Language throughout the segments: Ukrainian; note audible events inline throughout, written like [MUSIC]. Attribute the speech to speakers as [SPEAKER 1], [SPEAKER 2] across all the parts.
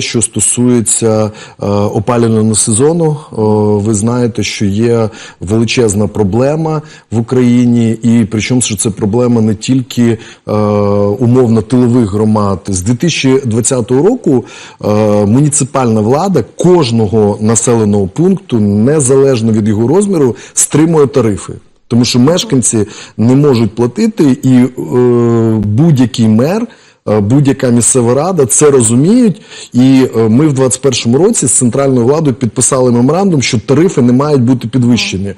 [SPEAKER 1] Що стосується е, опалювального сезону, о, ви знаєте, що є величезна проблема в Україні, і причому що це проблема не тільки е, умовно тилових громад. З 2020 року е, муніципальна влада кожного населеного пункту, незалежно від його розміру, стримує тарифи. Тому що мешканці не можуть платити, і е, будь-який мер. Е, Будь-яка місцева рада це розуміють, і е, ми в 2021 році з центральною владою підписали меморандум, що тарифи не мають бути підвищені.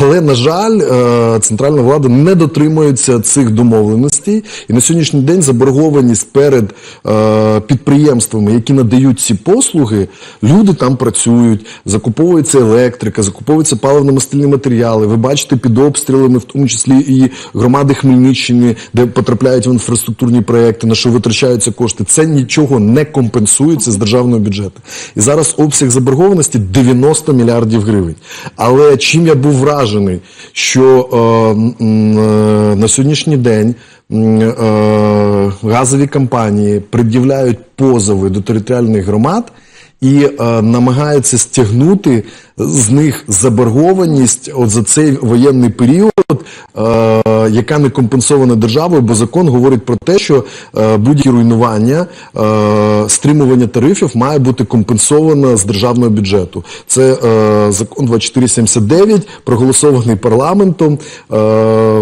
[SPEAKER 1] Але на жаль, е, центральна влада не дотримується цих домовленостей, і на сьогоднішній день заборгованість перед е, підприємствами, які надають ці послуги, люди там працюють, закуповується електрика, закуповуються паливно-мастильні матеріали. Ви бачите під обстрілами, в тому числі і громади Хмельниччини, де потрапляють в інфраструктурні проекти, на що витрачаються кошти. Це нічого не компенсується з державного бюджету. І зараз обсяг заборгованості 90 мільярдів гривень. Але чим я був вражений, що е, е, на сьогоднішній день е, газові компанії пред'являють позови до територіальних громад і е, намагаються стягнути з них заборгованість от за цей воєнний період, е, яка не компенсована державою, бо закон говорить про те, що е, будь-які руйнування, е, стримування тарифів має бути компенсовано з державного бюджету. Це е, закон 2479, проголосований парламентом е,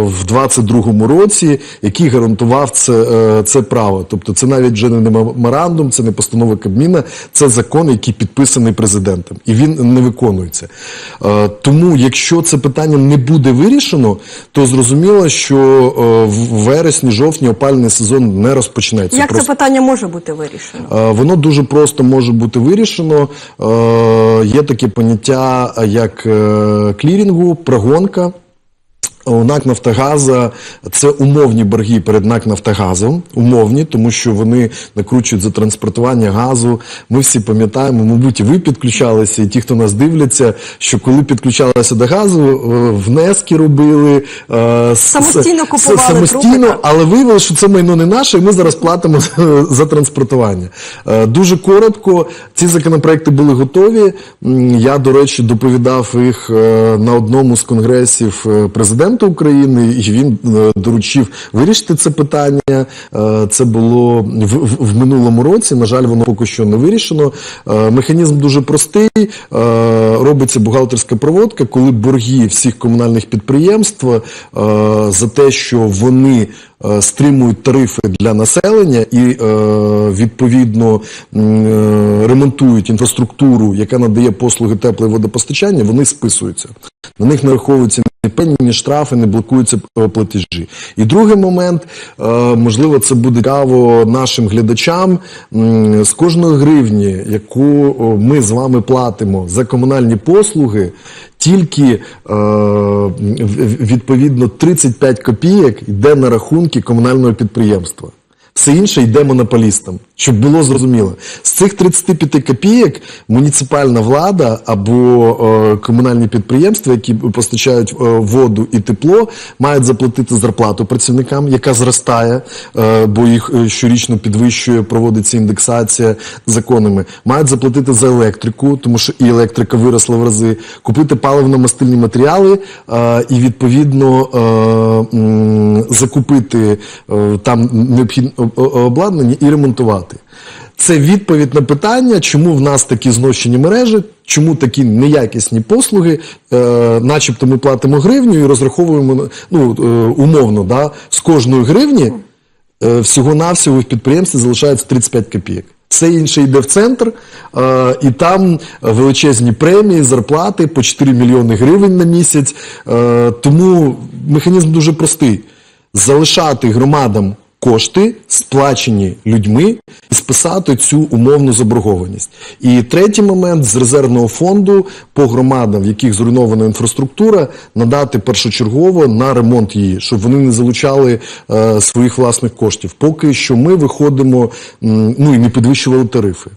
[SPEAKER 1] в 22-му році, який гарантував це, е, це право. Тобто це навіть вже не меморандум, це не постанова Кабміна, це закон, який підписаний президентом, і він не виконується. Е, Тому, якщо це питання не буде вирішено, то зрозуміло, що е, в вересні, жовтні опальний сезон не розпочнеться.
[SPEAKER 2] Як
[SPEAKER 1] Просто-
[SPEAKER 2] це питання може бути вирішено?
[SPEAKER 1] Е, Воно дуже просто може бути вирішено. Є таке поняття як клірінгу, прогонка. У НАК Нафтогаза це умовні борги перед НАК Нафтогазом, умовні, тому що вони накручують за транспортування газу. Ми всі пам'ятаємо, мабуть, і ви підключалися, і ті, хто нас дивляться, що коли підключалися до газу, е, внески робили е,
[SPEAKER 2] Самостійно купували
[SPEAKER 1] самостійно,
[SPEAKER 2] трубки,
[SPEAKER 1] але виявилося, що це майно не наше, і ми зараз платимо [LAUGHS] за транспортування. Е, Дуже коротко, ці законопроекти були готові. Я, до речі, доповідав їх е, на одному з конгресів е, президента України, і він е, доручив вирішити це питання. Е, Це було в, в- минулому році. На жаль, воно поки що не вирішено. Е, Механізм дуже простий. Робиться бухгалтерська проводка, коли борги всіх комунальних підприємств за те, що вони стримують тарифи для населення і відповідно ремонтують інфраструктуру, яка надає послуги тепле водопостачання, вони списуються. На них нараховуються ні пені, ні штрафи, не блокуються е, платежі. І другий момент, е, можливо, це буде цікаво нашим глядачам. З кожної гривні, яку ми з вами платимо за комунальні послуги, тільки е, відповідно 35 копійок йде на рахунки комунального підприємства. Все інше йде монополістам, щоб було зрозуміло. З цих 35 копійок муніципальна влада або е, комунальні підприємства, які постачають е, воду і тепло, мають заплатити зарплату працівникам, яка зростає, е, бо їх е, щорічно підвищує, проводиться індексація законами. Мають заплатити за електрику, тому що і електрика виросла в рази, купити паливно-мастильні матеріали е, і відповідно е, закупити е, там необхідне о- о- і ремонтувати. Це відповідь на питання, чому в нас такі знищені мережі, чому такі неякісні послуги, е, начебто ми платимо гривню і розраховуємо ну, е, умовно, да, з кожної гривні е, всього-навсього в підприємстві залишається 35 копійок. Все інше йде в центр, е, і там величезні премії, зарплати по 4 мільйони гривень на місяць. Е, тому механізм дуже простий: залишати громадам кошти, сплачені людьми, і списати цю умовну заборгованість. І третій момент з резервного фонду по громадам, в яких зруйнована інфраструктура, надати першочергово на ремонт її, щоб вони не залучали е, своїх власних коштів. Поки що ми виходимо, ну і не підвищували тарифи.